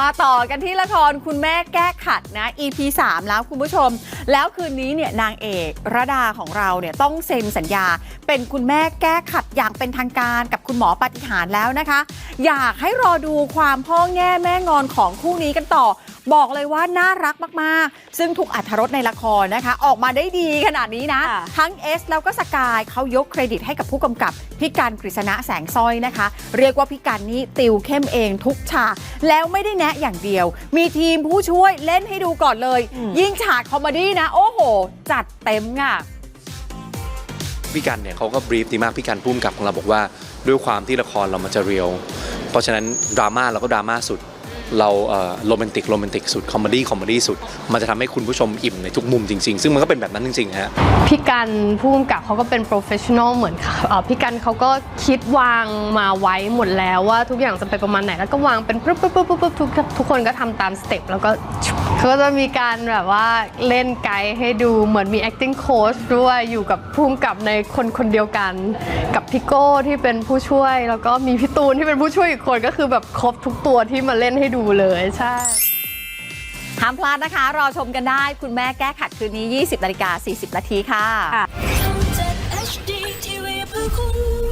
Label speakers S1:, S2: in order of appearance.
S1: มาต่อกันที่ละครคุณแม่แก้ขัดนะ EP 3 แล้วคุณผู้ชม แล้วคืนนี้เนี่ยนางเอกระดาของเราเนี่ยต้องเซ็นสัญญา เป็นคุณแม่แก้ขัดอย่างเป็นทางการกับคุณหมอปฏิหารแล้วนะคะ อยากให้รอดูความพ่อแง่แม่งอนของคู่นี้กันต่อ บอกเลยว่าน่ารักมากๆ ซึ่งถูกอัธรสในละครนะคะ ออกมาได้ดีขนาดนี้นะ
S2: ค่ะ
S1: ทั้งเอสแล้วก็สกายเขายกเครดิตให้กับผู้กำกับพี่การกฤษณะแสงสร้อยนะคะ เรียกว่าพี่การนี่ติวเข้มเองทุกฉากแล้วไม่ได้แนะอย่างเดียว มีทีมผู้ช่วยเล่นให้ดูก่อนเลย
S2: อืม
S1: ยิ่งฉากคอมเมดี้นะ โอ้โห จัดเต็มค่ะ
S3: พี่กันเนี่ยเขาก็บรีฟดีมากพี่กันพุ่มกับของเราบอกว่า ด้วยความที่ละครเรามันจะเรียว เพราะฉะนั้นดราม่าเราก็ดราม่าสุด เราโรแมนติกโรแมนติกสุดคอมเมดี้คอมเมดี้สุด มันจะทำให้คุณผู้ชมอิ่มในทุกมุมจริง ๆ ซึ่งมันก็เป็นแบบนั้นจริงๆฮะ
S4: พี่กันผู้กำกับเขาก็เป็นโปรเฟชชั่นอลเหมือนค่ะพี่กันเขาก็คิดวางมาไว้หมดแล้วว่าทุกอย่างจะไปประมาณไหนแล้วก็วางเป็นปุ๊บปุ๊บปุ๊บปุ๊บบทุกทุกคนก็ทำตามสเต็ปแล้วก็เขาก็จะมีการแบบว่าเล่นไกด์ให้ดูเหมือนมี acting coach ด้วยอยู่กับผู้กำกับในคนคนเดียวกัน กับพี่โก้ที่เป็นผู้ช่วย แล้วก็มีพี่ตูนที่เป็นผู้ช่วยอีกคนก็คือแบบครบทุกตัวที่มาเล่นให้ดูเลยใช่
S1: ห้ามพลาดนะคะ รอชมกันได้คุณแม่แก้ขัดคืนนี้ 20นาฬิกา40นาทีค่ะ
S2: ค่ะ
S5: ทำจาก HD TV เพื่อคุณ